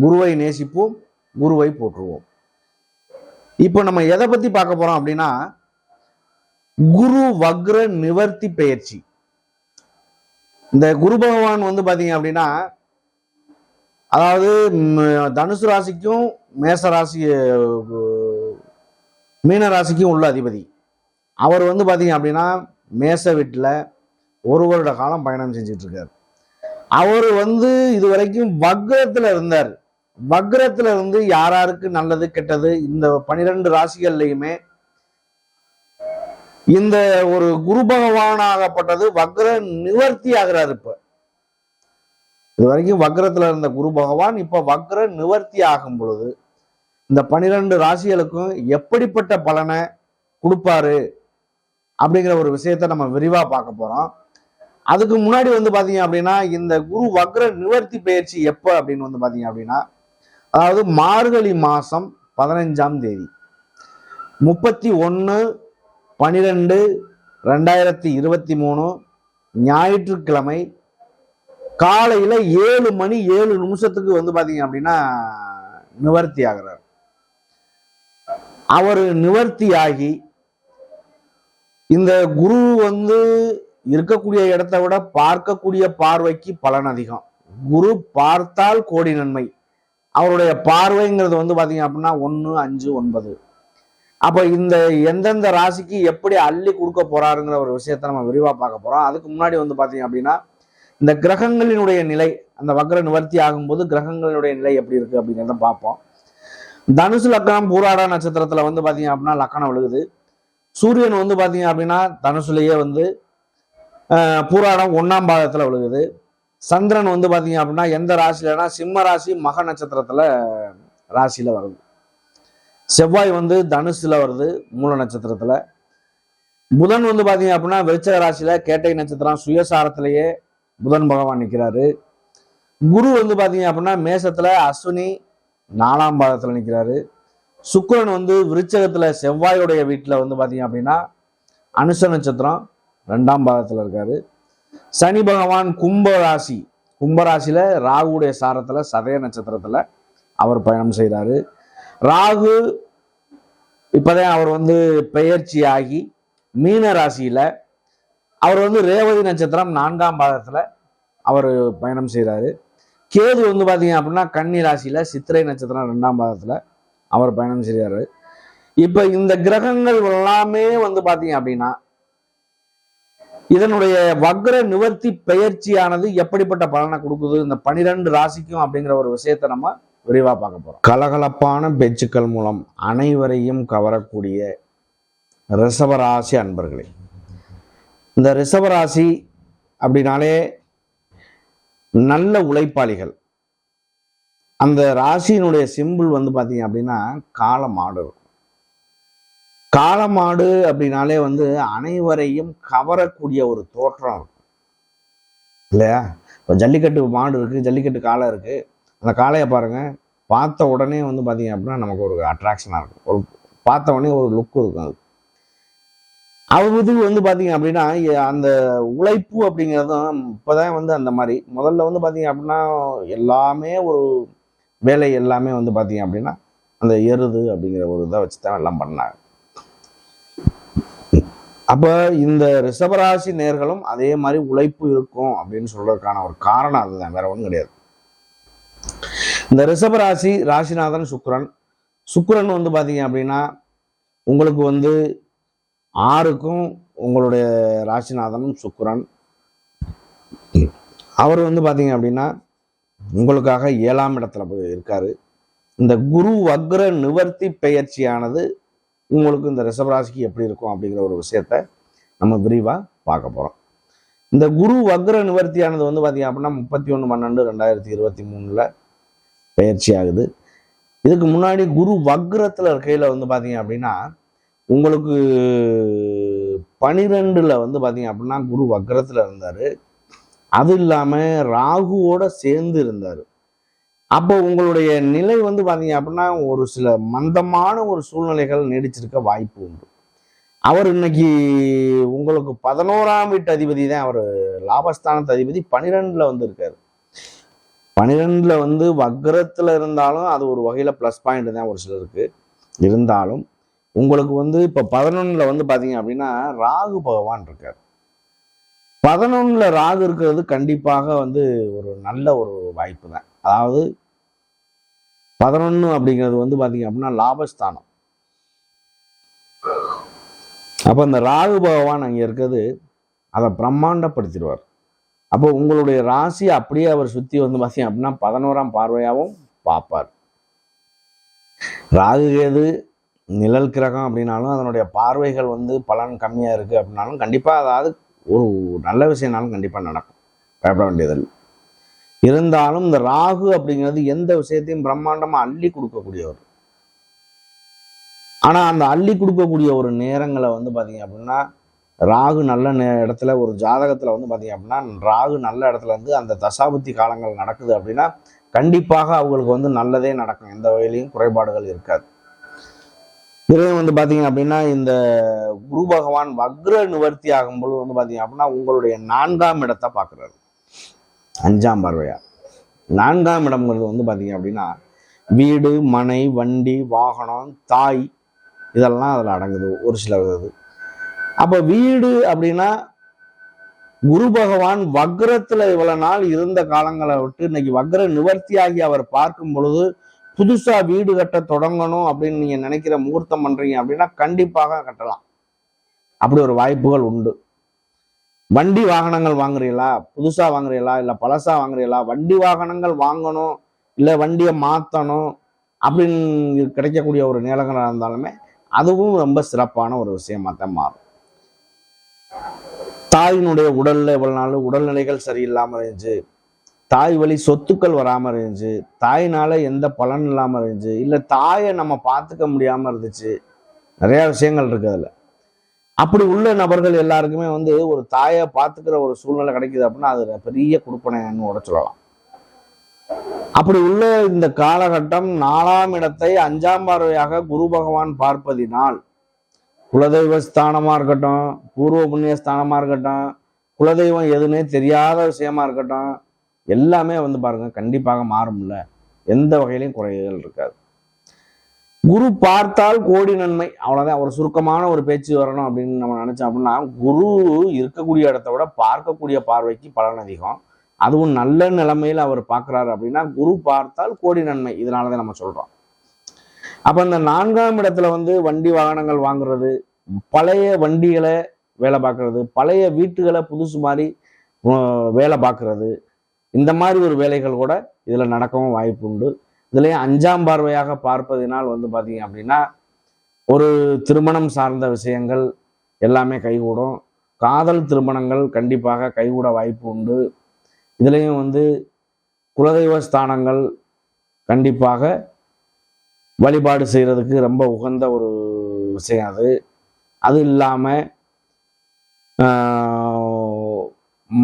குருவை நேசிப்போம் குருவை போற்றுவோம். இப்போ நம்ம எதை பத்தி பார்க்க போறோம் அப்படின்னா குரு வக்ர நிவர்த்தி பெயர்ச்சி. இந்த குரு பகவான் வந்து பாத்தீங்க அப்படின்னா அதாவது தனுசு ராசிக்கும் மேச ராசி மீன ராசிக்கும் உள்ள அதிபதி. அவர் வந்து பாத்தீங்க அப்படின்னா மேச வீட்டில் ஒரு வருட காலம் பயணம் செஞ்சுட்டு இருக்காரு. அவர் வந்து இது வரைக்கும் வக்ரத்துல இருந்தார். வக்ரத்துல இருந்து யாராருக்கு நல்லது கெட்டது இந்த பனிரெண்டு ராசிகள்லையுமே இந்த ஒரு குரு பகவானாகப்பட்டது வக்ர நிவர்த்தி ஆகிறார் இப்ப. இது வரைக்கும் வக்ரத்துல இருந்த குரு பகவான் இப்ப வக்ர நிவர்த்தி ஆகும் பொழுது இந்த பனிரெண்டு ராசிகளுக்கும் எப்படிப்பட்ட பலனை கொடுப்பாரு அப்படிங்கிற ஒரு விஷயத்த நம்ம விரிவா பார்க்க போறோம். அதுக்கு முன்னாடி வந்து பாத்தீங்க அப்படின்னா இந்த குரு வக்ர நிவர்த்தி பயிற்சி எப்போ அப்படின்னு வந்து பாத்தீங்க அப்படின்னா அதாவது மார்கழி மாதம் பதினஞ்சாம் தேதி. முப்பத்தி ஒன்று பன்னிரெண்டு ரெண்டாயிரத்தி இருபத்தி மூணு ஞாயிற்றுக்கிழமை காலையில் ஏழு மணி ஏழு நிமிஷத்துக்கு வந்து பார்த்தீங்க அப்படின்னா நிவர்த்தி ஆகிறார். அவர் நிவர்த்தி ஆகி இந்த குரு வந்து இருக்கக்கூடிய இடத்த விட பார்க்கக்கூடிய பார்வைக்கு பலன் அதிகம். குரு பார்த்தால் கோடி நன்மை. அவருடைய பார்வைங்கிறது வந்து பார்த்தீங்க அப்படின்னா ஒன்று அஞ்சு ஒன்பது. அப்போ இந்த எந்தெந்த ராசிக்கு எப்படி அள்ளி கொடுக்க போறாருங்கிற ஒரு விஷயத்த நம்ம விரிவாக பார்க்க போகிறோம் அதுக்கு முன்னாடி வந்து பார்த்தீங்க அப்படின்னா இந்த கிரகங்களினுடைய நிலை அந்த வக்ர நிவர்த்தி ஆகும்போது கிரகங்களினுடைய நிலை எப்படி இருக்குது அப்படிங்கிறத பார்ப்போம். தனுசு லக்கணம் பூராட நட்சத்திரத்தில் வந்து பார்த்தீங்க அப்படின்னா லக்கணம் விழுகுது. சூரியன் வந்து பார்த்தீங்க அப்படின்னா தனுசுலேயே வந்து பூராடம் ஒன்றாம் பாதத்தில் விழுகுது. சந்திரன் வந்து பார்த்தீங்க அப்படின்னா எந்த ராசியிலனா சிம்ம ராசி மக நட்சத்திரத்தில் ராசியில் வருது. செவ்வாய் வந்து தனுசில் வருது மூல நட்சத்திரத்தில். புதன் வந்து பார்த்தீங்க அப்படின்னா விருச்சக ராசியில கேட்டை நட்சத்திரம் சுயசாரத்திலேயே புதன் பகவான் நிற்கிறாரு குரு வந்து பார்த்தீங்க அப்படின்னா மேசத்தில் அஸ்வினி நாலாம் பாதத்தில் நிற்கிறாரு சுக்கரன் வந்து விருச்சகத்தில் செவ்வாயுடைய வீட்டில் வந்து பார்த்தீங்க அப்படின்னா அனுச நட்சத்திரம் ரெண்டாம் பாதத்தில் இருக்காரு. சனி பகவான் கும்பராசி. கும்பராசியில் ராகுடைய சாரத்துல சதய நட்சத்திரத்துல அவர் பயணம் செய்கிறாரு ராகு இப்போதான் அவர் வந்து பெயர்ச்சி ஆகி மீன ராசியில அவர் வந்து ரேவதி நட்சத்திரம் நான்காம் பாதத்துல அவர் பயணம் செய்கிறாரு கேது வந்து பார்த்தீங்க அப்படின்னா கன்னி ராசியில் சித்திரை நட்சத்திரம் ரெண்டாம் பாகத்தில் அவர் பயணம் செய்கிறாரு இப்போ இந்த கிரகங்கள் எல்லாமே வந்து பார்த்தீங்க அப்படின்னா இதனுடைய வக்ர நிவர்த்தி பெயர்ச்சியானது எப்படிப்பட்ட பலனை கொடுக்குது? இந்த பனிரெண்டு ராசிக்கும் அப்படிங்கிற ஒரு விஷயத்தை நம்ம விரிவாக பார்க்க போறோம். கலகலப்பான பேச்சுக்கள் மூலம் அனைவரையும் கவரக்கூடிய ரிஷபராசி அன்பர்களே. இந்த ரிஷபராசி அப்படின்னாலே நல்ல உழைப்பாளிகள். அந்த ராசியினுடைய சிம்பிள் வந்து பார்த்தீங்க அப்படின்னா காளமாடு இருக்கும் காலமாடு அப்படின்னாலே வந்து அனைவரையும் கவரக்கூடிய ஒரு தோற்றம் இருக்கும் இல்லையா? இப்போ ஜல்லிக்கட்டு மாடு இருக்குது ஜல்லிக்கட்டு காளை இருக்குது அந்த காளையை பாருங்கள் பார்த்த உடனே வந்து பார்த்தீங்க அப்படின்னா நமக்கு ஒரு அட்ராக்ஷனாக இருக்கும். ஒரு பார்த்த உடனே ஒரு லுக் இருக்கும் அது. அது வந்து பார்த்தீங்க அப்படின்னா அந்த உழைப்பு அப்படிங்கிறதும் இப்போதான் வந்து அந்த மாதிரி. முதல்ல வந்து பார்த்தீங்க அப்படின்னா எல்லாமே ஒரு வேலை எல்லாமே வந்து பார்த்தீங்க அப்படின்னா அந்த எருது அப்படிங்கிற ஒரு இதை வச்சு தான் எல்லாம் பண்ணாங்க. அப்போ இந்த ரிஷபராசி நேர்களும் அதே மாதிரி உழைப்பு இருக்கும் அப்படின்னு சொல்றதுக்கான ஒரு காரணம் அதுதான். வேற ஒன்றும் கிடையாது. இந்த ரிஷபராசி ராசிநாதன் சுக்ரன் சுக்ரன் வந்து பார்த்தீங்க அப்படின்னா உங்களுக்கு வந்து ஆறுக்கும் உங்களுடைய ராசிநாதனும் சுக்ரன் அவர் வந்து பார்த்தீங்க அப்படின்னா உங்களுக்காக ஏழாம் இடத்துல போய் இருக்காரு. இந்த குரு வக்ர நிவர்த்தி பெயர்ச்சியானது உங்களுக்கு இந்த ரிஷபராசிக்கு எப்படி இருக்கும் அப்படிங்கிற ஒரு விஷயத்த நம்ம விரிவாக பார்க்க போகிறோம் இந்த குரு வக்ர நிவர்த்தியானது வந்து பார்த்தீங்க அப்படின்னா முப்பத்தி ஒன்று பன்னெண்டு ரெண்டாயிரத்தி இருபத்தி மூணில் பயிற்சி ஆகுது. இதுக்கு முன்னாடி குரு வக்ரத்தில் இருக்கையில் வந்து பார்த்தீங்க அப்படின்னா உங்களுக்கு பனிரெண்டில் வந்து பார்த்தீங்க அப்படின்னா குரு வக்ரத்தில் இருந்தார். அது இல்லாமல் ராகுவோட சேர்ந்து இருந்தார். அப்போ உங்களுடைய நிலை வந்து பார்த்தீங்க அப்படின்னா ஒரு சில மந்தமான ஒரு சூழ்நிலைகள் நீடிச்சிருக்க வாய்ப்பு உண்டு. அவர் இன்னைக்கு உங்களுக்கு பதினோராம் வீட்டு அதிபதி தான். அவர் லாபஸ்தானத்து அதிபதி. பனிரெண்டில் வந்து இருக்காரு. பனிரெண்டில் வந்து வக்ரத்தில் இருந்தாலும் அது ஒரு வகையில் ப்ளஸ் பாயிண்ட் தான் ஒரு சிலருக்கு. இருந்தாலும் உங்களுக்கு வந்து இப்போ பதினொன்றில் வந்து பார்த்தீங்க அப்படின்னா ராகு பகவான் இருக்கார். பதினொன்றில் ராகு இருக்கிறது கண்டிப்பாக வந்து ஒரு நல்ல ஒரு வாய்ப்பு தான். அதாவது பதினொன்று அப்படிங்கிறது வந்து பார்த்தீங்க அப்படின்னா லாபஸ்தானம். அப்போ இந்த ராகு பகவான் அங்கே இருக்கிறது அதை பிரம்மாண்டப்படுத்திடுவார். அப்போ உங்களுடைய ராசி அப்படியே அவர் சுற்றி வந்து பார்த்தீங்க அப்படின்னா பதினோராம் பார்வையாகவும் பார்ப்பார். ராகு கேது நிழல் கிரகம் அப்படின்னாலும் அதனுடைய பார்வைகள் வந்து பலன் கம்மியாக இருக்குது அப்படின்னாலும் கண்டிப்பாக அதாவது ஒரு நல்ல விஷயம்னாலும் கண்டிப்பாக நடக்கும். பயப்பட வேண்டியதில்லை. இருந்தாலும் இந்த ராகு அப்படிங்கிறது எந்த விஷயத்தையும் பிரம்மாண்டமாக அள்ளி கொடுக்கக்கூடியவர். ஆனால் அந்த அள்ளி கொடுக்கக்கூடிய ஒரு நேரங்களை வந்து பார்த்தீங்க அப்படின்னா ராகு நல்ல நே இடத்துல ஒரு ஜாதகத்தில் வந்து பார்த்தீங்க அப்படின்னா ராகு நல்ல இடத்துல இருந்து அந்த தசாபுத்தி காலங்கள் நடக்குது அப்படின்னா கண்டிப்பாக அவங்களுக்கு வந்து நல்லதே நடக்கும். எந்த வகையிலையும் குறைபாடுகள் இருக்காது. இதுலேயும் வந்து பார்த்தீங்க அப்படின்னா இந்த குரு பகவான் வக்ர நிவர்த்தி ஆகும்போது வந்து பார்த்தீங்க அப்படின்னா உங்களுடைய நான்காம் இடத்தை பார்க்குறாரு அஞ்சாம் பார்வையா? நான்காம் இடம்ங்கிறது வந்து பார்த்தீங்க அப்படின்னா வீடு மனை வண்டி வாகனம் தாய் இதெல்லாம் அதில் அடங்குது ஒரு சில இது. அப்போ வீடு அப்படின்னா குரு பகவான் வக்ரத்தில் இவ்வளவு நாள் இருந்த காலங்களை விட்டு இன்னைக்கு வக்ர நிவர்த்தியாகி அவர் பார்க்கும் பொழுது புதுசாக வீடு கட்ட தொடங்கணும் அப்படின்னு நீங்கள் நினைக்கிற முகூர்த்தம் பண்ணுறீங்க அப்படின்னா கண்டிப்பாக கட்டலாம். அப்படி ஒரு வாய்ப்புகள் உண்டு. வண்டி வாகனங்கள் வாங்குறீங்களா? புதுசாக வாங்குறீங்களா? இல்லை பழசாக வாங்குறீங்களா? வண்டி வாகனங்கள் வாங்கணும் இல்லை வண்டியை மாற்றணும் அப்படின்னு கிடைக்கக்கூடிய ஒரு நிலங்களாக இருந்தாலுமே அதுவும் ரொம்ப சிறப்பான ஒரு விஷயமா தான் மாறும். தாயினுடைய உடலில் எவ்வளோ நாள் உடல்நிலைகள் சரியில்லாமல் இருந்துச்சு தாய் வழி சொத்துக்கள் வராமல் இருந்துச்சு தாயினால் எந்த பலன் இல்லாமல் இருந்துச்சு இல்லை தாயை நம்ம பார்த்துக்க முடியாமல் இருந்துச்சு நிறையா விஷயங்கள் இருக்குது அதில். அப்படி உள்ள நபர்கள் எல்லாருக்குமே வந்து ஒரு தாயை பார்த்துக்கிற ஒரு சூழ்நிலை கிடைக்குது அப்படின்னா அது பெரிய கொடுப்பனைன்னு கூட சொல்லலாம். அப்படி உள்ள இந்த காலகட்டம் நாலாம் இடத்தை அஞ்சாம் பார்வையாக குரு பகவான் பார்ப்பதினால் குலதெய்வ ஸ்தானமாக இருக்கட்டும் பூர்வ புண்ணிய ஸ்தானமாக இருக்கட்டும் குலதெய்வம் எதுன்னே தெரியாத விஷயமா இருக்கட்டும் எல்லாமே வந்து பாருங்க கண்டிப்பாக மாறும்ல. எந்த வகையிலையும் குறைகள் இருக்காது. குரு பார்த்தால் கோடி நன்மை. அவ்வளவுதான். ஒரு சுருக்கமான ஒரு பேச்சு வரணும் அப்படின்னு நம்ம நினைச்சோம் அப்படின்னா குரு இருக்கக்கூடிய இடத்த விட பார்க்கக்கூடிய பார்வைக்கு பலன் அதிகம். அதுவும் நல்ல நிலைமையில் அவர் பார்க்குறாரு அப்படின்னா குரு பார்த்தால் கோடி நன்மை. இதனால தான் நம்ம சொல்றோம். அப்போ இந்த நான்காம் இடத்துல வந்து வண்டி வாகனங்கள் வாங்குறது பழைய வண்டிகளை வேலை பார்க்கறது பழைய வீட்டுகளை புதுசு மாதிரி வேலை பார்க்கறது இந்த மாதிரி ஒரு வேலைகள் கூட இதில் நடக்கவும் வாய்ப்பு உண்டு இதுலயும் அஞ்சாம் பார்வையாக பார்ப்பதினால் வந்து பார்த்தீங்க அப்படின்னா ஒரு திருமணம் சார்ந்த விஷயங்கள் எல்லாமே கைகூடும். காதல் திருமணங்கள் கண்டிப்பாக கைகூட வாய்ப்பு உண்டு. இதுலேயும் வந்து குலதெய்வ ஸ்தானங்கள் கண்டிப்பாக வழிபாடு செய்கிறதுக்கு ரொம்ப உகந்த ஒரு விஷயம் அது. அது இல்லாமல்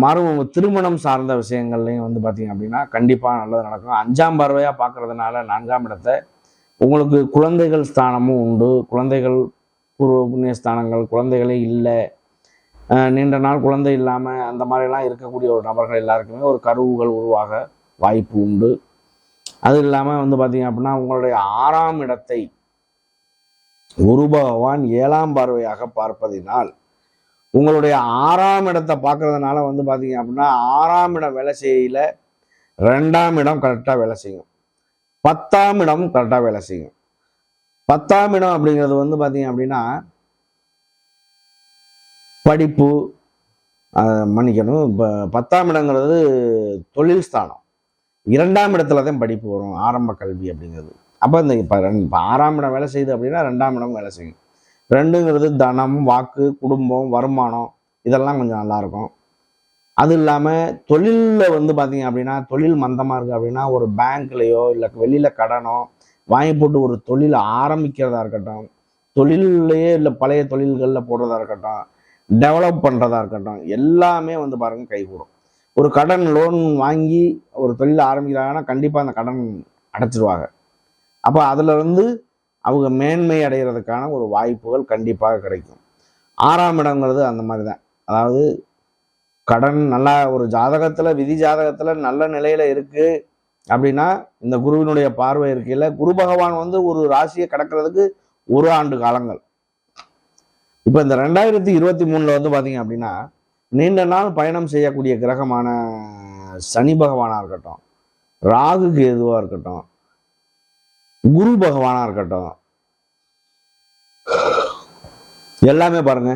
மறு திருமணம் சார்ந்த விஷயங்கள்லையும் வந்து பார்த்தீங்க அப்படின்னா கண்டிப்பாக நல்லது நடக்கும். அஞ்சாம் பார்வையாக பார்க்கறதுனால நான்காம் இடத்தை உங்களுக்கு குழந்தைகள் ஸ்தானமும் உண்டு. குழந்தைகள் பூர்வ புண்ணிய ஸ்தானங்கள் குழந்தைகளே இல்லை. நீண்ட நாள் குழந்தை இல்லாமல் அந்த மாதிரிலாம் இருக்கக்கூடிய ஒரு நபர்கள் எல்லாருக்குமே ஒரு கருவுகள் உருவாக வாய்ப்பு உண்டு. அது இல்லாமல் வந்து பார்த்தீங்க அப்படின்னா உங்களுடைய ஆறாம் இடத்தை குரு பகவான் ஏழாம் பார்வையாக பார்ப்பதினால் உங்களுடைய ஆறாம் இடத்தை பார்க்கறதுனால வந்து பார்த்தீங்க அப்படின்னா ஆறாம் இடம் வேலை செய்யல ரெண்டாம் இடம் கரெக்டாக வேலை செய்யும். பத்தாம் இடம் கரெக்டாக வேலை செய்யும். பத்தாம் இடம் அப்படிங்கிறது வந்து பார்த்தீங்க அப்படின்னா படிப்பு மன்னிக்கணும் இப்போ பத்தாம் இடங்கிறது தொழில் ஸ்தானம். இரண்டாம் இடத்துல தான் படிப்பு வரும் ஆரம்ப கல்வி அப்படிங்கிறது. அப்போ இந்த இப்போ ரெண்டு இப்போ ஆறாம் இடம் வேலை செய்யுது அப்படின்னா ரெண்டாம் இடம் வேலை செய்யும். ரெண்டுங்கிறது தனம் வாக்கு குடும்பம் வருமானம் இதெல்லாம் கொஞ்சம் நல்லா இருக்கும் அது இல்லாமல் தொழிலில் வந்து பார்த்தீங்க அப்படின்னா தொழில் மந்தமாக இருக்குது அப்படின்னா ஒரு பேங்க்லேயோ இல்லை வெளியில் கடனோ வாங்கி போட்டு ஒரு தொழில் ஆரம்பிக்கிறதா இருக்கட்டும் தொழில்லையே இல்லை பழைய தொழில்களில் போடுறதா இருக்கட்டும் டெவலப் பண்ணுறதா இருக்கட்டும் எல்லாமே வந்து பாருங்க கைகூடும். ஒரு கடன் லோன் வாங்கி ஒரு தொழில் ஆரம்பிக்கிறாங்கன்னா கண்டிப்பாக அந்த கடன் அடைச்சிருவாங்க. அப்போ அதில் வந்து அவங்க மேன்மை அடைகிறதுக்கான ஒரு வாய்ப்புகள் கண்டிப்பாக கிடைக்கும். ஆறாம் இடங்கிறது அந்த மாதிரி தான் அதாவது கடன் நல்லா ஒரு ஜாதகத்தில் விதி ஜாதகத்தில் நல்ல நிலையில் இருக்குது அப்படின்னா இந்த குருவினுடைய பார்வை இருக்கையில் குரு பகவான் வந்து ஒரு ராசியை கடக்கிறதுக்கு ஒரு ஆண்டு காலங்கள். இப்போ இந்த ரெண்டாயிரத்தி இருபத்தி மூணில் வந்து பார்த்தீங்க அப்படின்னா நீண்ட நாள் பயணம் செய்யக்கூடிய கிரகமான சனி பகவானாக இருக்கட்டும் ராகு கேதுவாக இருக்கட்டும் குரு பகவானாக இருக்கட்டும். எல்லாமே பாருங்க.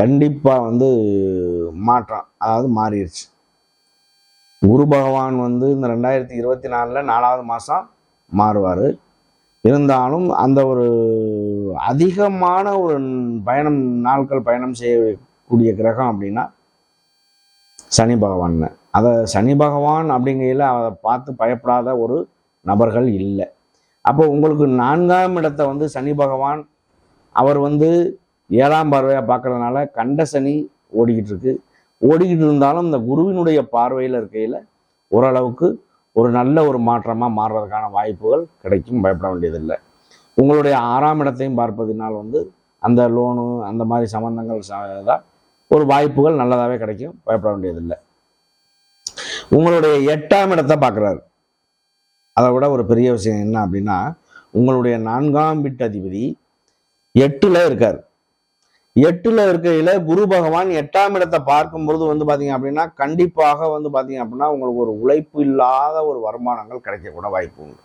கண்டிப்பாக வந்து மாற்றம் அதாவது மாறிடுச்சு. குரு பகவான் வந்து இந்த ரெண்டாயிரத்தி இருபத்தி நாலில் நாலாவது மாதம் மாறுவார். இருந்தாலும் அந்த ஒரு அதிகமான ஒரு பயணம் நாட்கள் பயணம் செய்யக்கூடிய கிரகம் அப்படின்னா சனி பகவான் அதை சனி பகவான் அப்படிங்கையில் அதை பார்த்து பயப்படாத ஒரு நபர்கள் இல்லை. அப்போ உங்களுக்கு நான்காம் இடத்தை வந்து சனி பகவான் அவர் வந்து ஏழாம் பார்வையாக பார்க்கறதுனால கண்ட சனி ஓடிக்கிட்டு இருக்கு. ஓடிக்கிட்டு இருந்தாலும் இந்த குருவினுடைய பார்வையில் இருக்கையில் ஓரளவுக்கு ஒரு நல்ல ஒரு மாற்றமாக மாறுறதுக்கான வாய்ப்புகள் கிடைக்கும் பயப்பட வேண்டியதில்லை. உங்களுடைய ஆறாம் இடத்தையும் பார்ப்பதினால் வந்து அந்த லோனு அந்த மாதிரி சம்பந்தங்கள் தான் ஒரு வாய்ப்புகள் நல்லதாகவே கிடைக்கும் பயப்பட வேண்டியதில்லை. உங்களுடைய எட்டாம் இடத்தை பார்க்குறாரு. அதை விட ஒரு பெரிய விஷயம் என்ன அப்படின்னா உங்களுடைய நான்காம் வீட்டு அதிபதி எட்டுல இருக்கார். எட்டுல இருக்கையில குரு பகவான் எட்டாம் இடத்தை பார்க்கும்பொழுது வந்து பாத்தீங்க அப்படின்னா கண்டிப்பாக வந்து பாத்தீங்க அப்படின்னா உங்களுக்கு ஒரு உழைப்பு இல்லாத ஒரு வருமானங்கள் கிடைக்கக்கூட வாய்ப்பு உண்டு.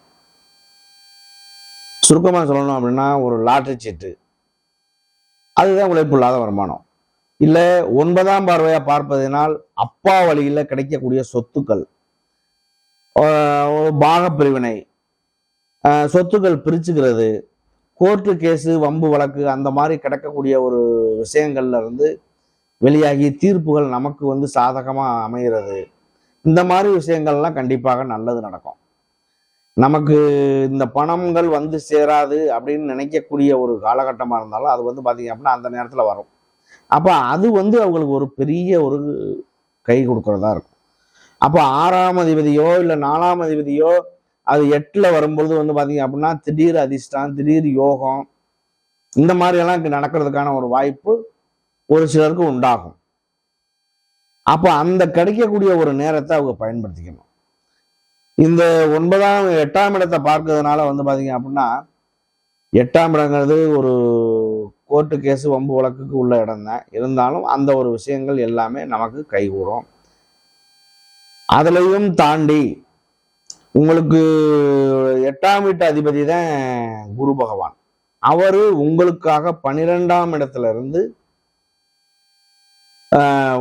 சுருக்கமாக சொல்லணும் அப்படின்னா ஒரு லாட்டரி சீட்டு. அதுதான் உழைப்பு இல்லாத வருமானம். இல்லை ஒன்பதாம் பார்வையாக பார்ப்பதனால் அப்பா வழியில் கிடைக்கக்கூடிய சொத்துக்கள். பாகப்பிரிவினை. சொத்துக்கள் பிரிச்சுக்கிறது கோர்ட்டு கேஸு வம்பு வழக்கு அந்த மாதிரி கிடக்கக்கூடிய ஒரு விஷயங்கள்ல இருந்து வெளியாகி தீர்ப்புகள் நமக்கு வந்து சாதகமாக அமைகிறது. இந்த மாதிரி விஷயங்கள்லாம் கண்டிப்பாக நல்லது நடக்கும். நமக்கு இந்த பணங்கள் வந்து சேராது அப்படின்னு நினைக்கக்கூடிய ஒரு காலகட்டமாக இருந்தாலும் அது வந்து பார்த்திங்க அப்படின்னா அந்த நேரத்தில் வரும். அப்போ அது வந்து அவங்களுக்கு ஒரு பெரிய ஒரு கை கொடுக்குறதா இருக்கும். அப்போ ஆறாம் அதிபதியோ இல்லை நாலாம் அதிபதியோ அது எட்டில் வரும்பொழுது வந்து பார்த்தீங்க அப்படின்னா திடீர் அதிர்ஷ்டம் திடீர் யோகம் இந்த மாதிரியெல்லாம் நடக்கிறதுக்கான ஒரு வாய்ப்பு ஒரு சிலருக்கு உண்டாகும். அப்போ அந்த கிடைக்கக்கூடிய ஒரு நேரத்தை அவங்க பயன்படுத்திக்கணும். இந்த ஒன்பதாம் எட்டாம் இடத்தை பார்க்கறதுனால வந்து பார்த்தீங்க அப்படின்னா எட்டாம் இடங்கிறது ஒரு கோர்ட்டு கேஸு வம்பு வழக்குக்கு உள்ள இடம் தான். இருந்தாலும் அந்த ஒரு விஷயங்கள் எல்லாமே நமக்கு கைகூடும். அதுலேயும் தாண்டி உங்களுக்கு எட்டாம் வீட்டு அதிபதி தான் குரு பகவான். அவர் உங்களுக்காக பன்னிரெண்டாம் இடத்துல இருந்து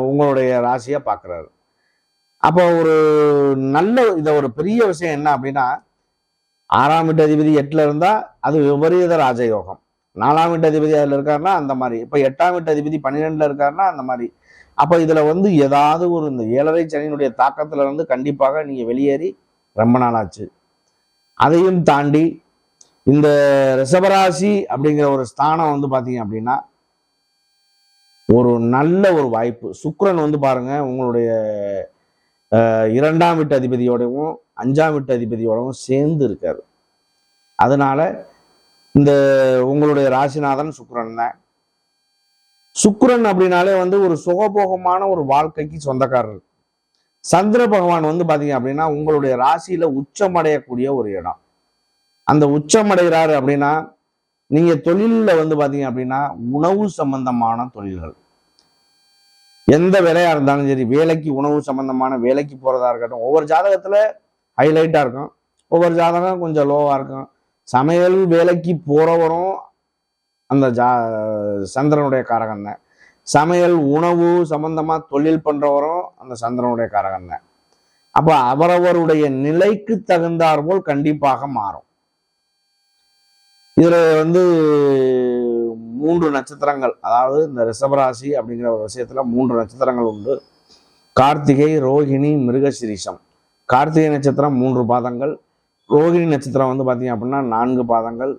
உங்களுடைய ராசியை பார்க்குறாரு. அப்போ ஒரு நல்ல இதை ஒரு பெரிய விஷயம் என்ன அப்படின்னா ஆறாம் வீட்டு அதிபதி எட்டில் இருந்தால் அது விபரீத ராஜயோகம். நாலாம் வீட்டு அதிபதி அதில் இருக்காருன்னா அந்த மாதிரி. இப்போ எட்டாம் வீட்டு அதிபதி பன்னிரெண்டில் இருக்காருன்னா அந்த மாதிரி. அப்போ இதில் வந்து ஏதாவது ஒரு இந்த ஏழரை சனியினுடைய தாக்கத்தில் இருந்து கண்டிப்பாக நீங்கள் வெளியேறி ரொம்ப நாளாச்சு. அதையும் தாண்டி இந்த ரிஷபராசி அப்படிங்கிற ஒரு ஸ்தானம் வந்து பார்த்தீங்க அப்படின்னா ஒரு நல்ல ஒரு வாய்ப்பு. சுக்ரன் வந்து பாருங்க உங்களுடைய இரண்டாம் வீட்டு அதிபதியோடவும் அஞ்சாம் வீட்டு அதிபதியோடவும் சேர்ந்து இருக்காரு. அதனால இந்த உங்களுடைய ராசிநாதன் சுக்கிரன் தான். சுக்கிரன் அப்படின்னாலே வந்து ஒரு சுகபோகமான ஒரு வாழ்க்கைக்கு சொந்தக்காரர். சந்திர பகவான் வந்து பாத்தீங்க அப்படின்னா உங்களுடைய ராசியில உச்சமடையக்கூடிய ஒரு இடம். அந்த உச்சமடைகிறாரு அப்படின்னா நீங்க தொழிலில் வந்து பாத்தீங்க அப்படின்னா உணவு சம்பந்தமான தொழில்கள். எந்த வேலையா இருந்தாலும் சரி வேலைக்கு உணவு சம்பந்தமான வேலைக்கு போறதா இருக்கட்டும் ஒவ்வொரு ஜாதகத்துல ஹைலைட்டா இருக்கும். ஒவ்வொரு ஜாதகம் கொஞ்சம் லோவா இருக்கும். சமையல் வேலைக்கு போறவரும் அந்த ஜா சந்திரனுடைய காரகம் தான். சமையல் உணவு சம்பந்தமாக தொழில் பண்ணுறவரும் அந்த சந்திரனுடைய காரகம் தான். அப்போ அவரவருடைய நிலைக்கு தகுந்தாற்போல் கண்டிப்பாக மாறும். இதில் வந்து மூன்று நட்சத்திரங்கள் அதாவது இந்த ரிஷபராசி அப்படிங்கிற ஒரு விஷயத்தில் மூன்று நட்சத்திரங்கள் உண்டு. கார்த்திகை ரோஹிணி மிருகசிரிஷம். கார்த்திகை நட்சத்திரம் மூன்று பாதங்கள். ரோஹிணி நட்சத்திரம் வந்து பார்த்தீங்க அப்படின்னா நான்கு பாதங்கள்.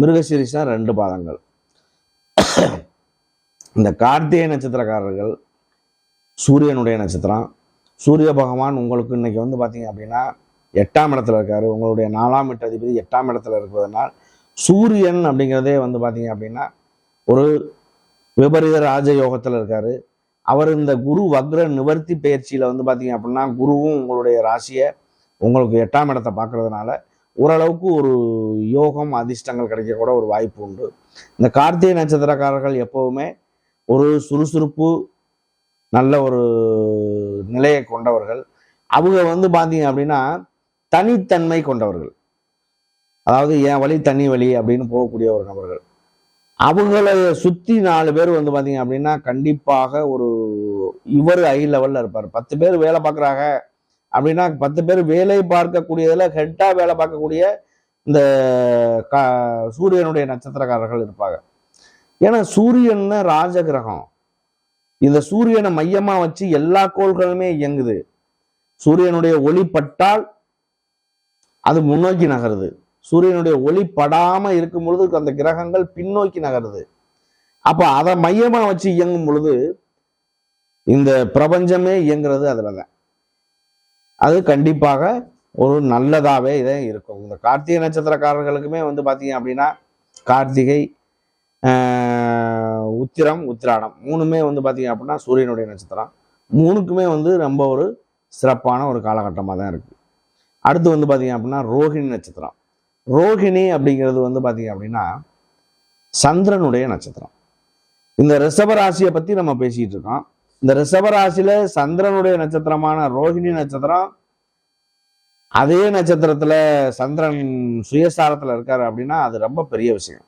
மிருகசீரிஷா ரெண்டு பாதங்கள். இந்த கார்த்திகை நட்சத்திரக்காரர்கள் சூரியனுடைய நட்சத்திரம். சூரிய பகவான் உங்களுக்கு இன்னைக்கு வந்து பார்த்தீங்க அப்படின்னா எட்டாம் இடத்துல இருக்காரு. உங்களுடைய நாலாம் எட்டு அதிபதி எட்டாம் இடத்துல இருப்பதனால் சூரியன் அப்படிங்கிறதே வந்து பார்த்தீங்க அப்படின்னா ஒரு விபரீத ராஜயோகத்தில் இருக்காரு. அவர் இந்த குரு வக்ர நிவர்த்தி பயிற்சியில் வந்து பார்த்தீங்க அப்படின்னா குருவும் உங்களுடைய ராசியை உங்களுக்கு எட்டாம் இடத்தை பார்க்கறதுனால ஓரளவுக்கு ஒரு யோகம் அதிர்ஷ்டங்கள் கிடைக்கக்கூட ஒரு வாய்ப்பு உண்டு. இந்த கார்த்திகை நட்சத்திரக்காரர்கள் எப்போவுமே ஒரு சுறுசுறுப்பு நல்ல ஒரு நிலையை கொண்டவர்கள். அவங்க வந்து பார்த்தீங்க அப்படின்னா தனித்தன்மை கொண்டவர்கள். அதாவது என் வழி தனி வழி அப்படின்னு போகக்கூடிய ஒரு நபர்கள். அவங்கள சுற்றி நாலு பேர் வந்து பார்த்தீங்க அப்படின்னா கண்டிப்பாக ஒரு இவர் ஹை லெவலில் இருப்பார். பத்து பேர் வேலை பார்க்குறாங்க அப்படின்னா பத்து பேர் வேலை பார்க்கக்கூடியதில் ஹெட்டாக வேலை பார்க்கக்கூடிய இந்த க சூரியனுடைய நட்சத்திரக்காரர்கள் இருப்பாங்க. ஏன்னா சூரியன் ராஜகிரகம். இந்த சூரியனை மையமாக வச்சு எல்லா கோள்களுமே இயங்குது. சூரியனுடைய ஒளி பட்டால் அது முன்னோக்கி நகருது. சூரியனுடைய ஒளி படாமல் இருக்கும் பொழுது அந்த கிரகங்கள் பின்னோக்கி நகருது. அப்போ அதை மையமாக வச்சு இயங்கும் பொழுது இந்த பிரபஞ்சமே இயங்குறது அதுலதான். அது கண்டிப்பாக ஒரு நல்லதாகவே இதை இருக்கும். இந்த கார்த்திகை நட்சத்திரக்காரர்களுக்குமே வந்து பார்த்தீங்க அப்படின்னா கார்த்திகை உத்திரம் உத்திராடம் மூணுமே வந்து பார்த்தீங்க அப்படின்னா சூரியனுடைய நட்சத்திரம். மூணுக்குமே வந்து ரொம்ப ஒரு சிறப்பான ஒரு காலகட்டமாக தான் இருக்குது அடுத்து வந்து பார்த்தீங்க அப்படின்னா ரோஹிணி நட்சத்திரம். ரோஹிணி அப்படிங்கிறது வந்து பார்த்தீங்க அப்படின்னா சந்திரனுடைய நட்சத்திரம். இந்த ரிஷபராசியை பற்றி நம்ம பேசிகிட்டு இருக்கோம். இந்த ரிஷபராசியில சந்திரனுடைய நட்சத்திரமான ரோஹிணி நட்சத்திரம் அதே நட்சத்திரத்துல சந்திரன் சுயசாரத்துல இருக்காரு அப்படின்னா அது ரொம்ப பெரிய விஷயம்.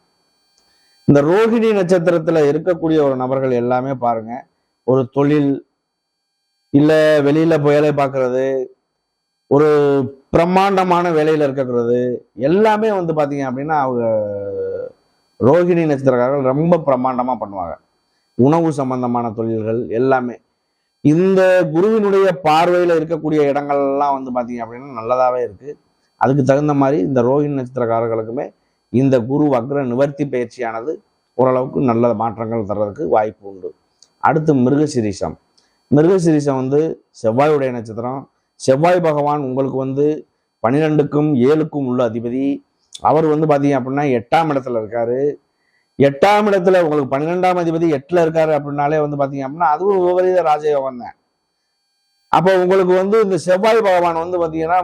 இந்த ரோஹிணி நட்சத்திரத்துல இருக்கக்கூடிய ஒரு நபர்கள் எல்லாமே பாருங்க. ஒரு தொழில் இல்ல வெளியில போய் வேலை பார்க்கறது ஒரு பிரம்மாண்டமான வேலையில இருக்கிறது எல்லாமே வந்து பாத்தீங்க அப்படின்னா அவங்க ரோஹிணி நட்சத்திரக்காரர்கள் ரொம்ப பிரம்மாண்டமா பண்ணுவாங்க. உணவு சம்பந்தமான தொழில்கள் எல்லாமே. இந்த குருவினுடைய பார்வையில் இருக்கக்கூடிய இடங்கள்லாம் வந்து பார்த்தீங்க அப்படின்னா நல்லதாகவே இருக்குது அதுக்கு தகுந்த மாதிரி இந்த ரோஹிணி நட்சத்திரக்காரர்களுக்குமே இந்த குரு வக்ர நிவர்த்தி பயிற்சியானது ஓரளவுக்கு நல்ல மாற்றங்கள் தர்றதுக்கு வாய்ப்பு உண்டு. அடுத்து மிருகசிரீஷம் மிருகசிரீசம் வந்து செவ்வாயுடைய நட்சத்திரம். செவ்வாய் பகவான் உங்களுக்கு வந்து பன்னிரெண்டுக்கும் ஏழுக்கும் உள்ள அதிபதி. அவர் வந்து பார்த்தீங்க அப்படின்னா எட்டாம் இடத்துல இருக்காரு. எட்டாம் இடத்துல உங்களுக்கு பன்னிரெண்டாம் அதிபதி எட்டுல இருக்காரு அப்படின்னாலே வந்து பார்த்தீங்க அப்படின்னா அதுவும் விபரீத ராஜயோகம் தான். அப்போ உங்களுக்கு வந்து இந்த செவ்வாய் பகவான் வந்து பாத்தீங்கன்னா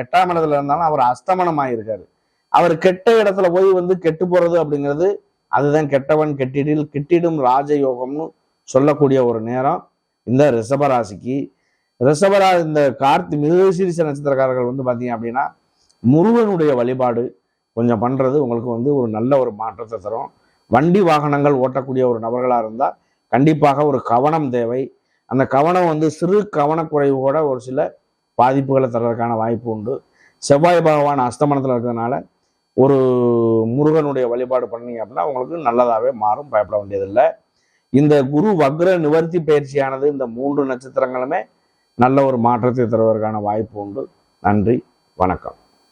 எட்டாம் இடத்துல இருந்தாலும் அவர் அஸ்தமனம் ஆகியிருக்காரு அவர் கெட்ட இடத்துல போய் வந்து கெட்டு போறது அப்படிங்கிறது அதுதான் கெட்டவன் கெட்டிடில் கெட்டிடும் ராஜயோகம்னு சொல்லக்கூடிய ஒரு நேரம் இந்த ரிஷபராசிக்கு. ரிஷபரா இந்த கார்த்தி மிருகசீரிச நட்சத்திரக்காரர்கள் வந்து பார்த்தீங்க அப்படின்னா முருகனுடைய வழிபாடு கொஞ்சம் பண்றது உங்களுக்கு வந்து ஒரு நல்ல ஒரு மாற்றத்தை தரும். வண்டி வாகனங்கள் ஓட்டக்கூடிய ஒரு நபர்களாக இருந்தால் கண்டிப்பாக ஒரு கவனம் தேவை. அந்த கவனம் வந்து சிறு கவனக்குறைவோட ஒரு சில பாதிப்புகளை தர்றதுக்கான வாய்ப்பு உண்டு. செவ்வாய் பகவான் அஸ்தமனத்தில் இருக்கிறதுனால ஒரு முருகனுடைய வழிபாடு பண்ணீங்க அப்படின்னா உங்களுக்கு நல்லதாகவே மாறும் பயப்பட வேண்டியதில்லை. இந்த குரு வக்ர நிவர்த்தி பயிற்சியானது இந்த மூன்று நட்சத்திரங்களுமே நல்ல ஒரு மாற்றத்தை தருவதற்கான வாய்ப்பு உண்டு. நன்றி வணக்கம்.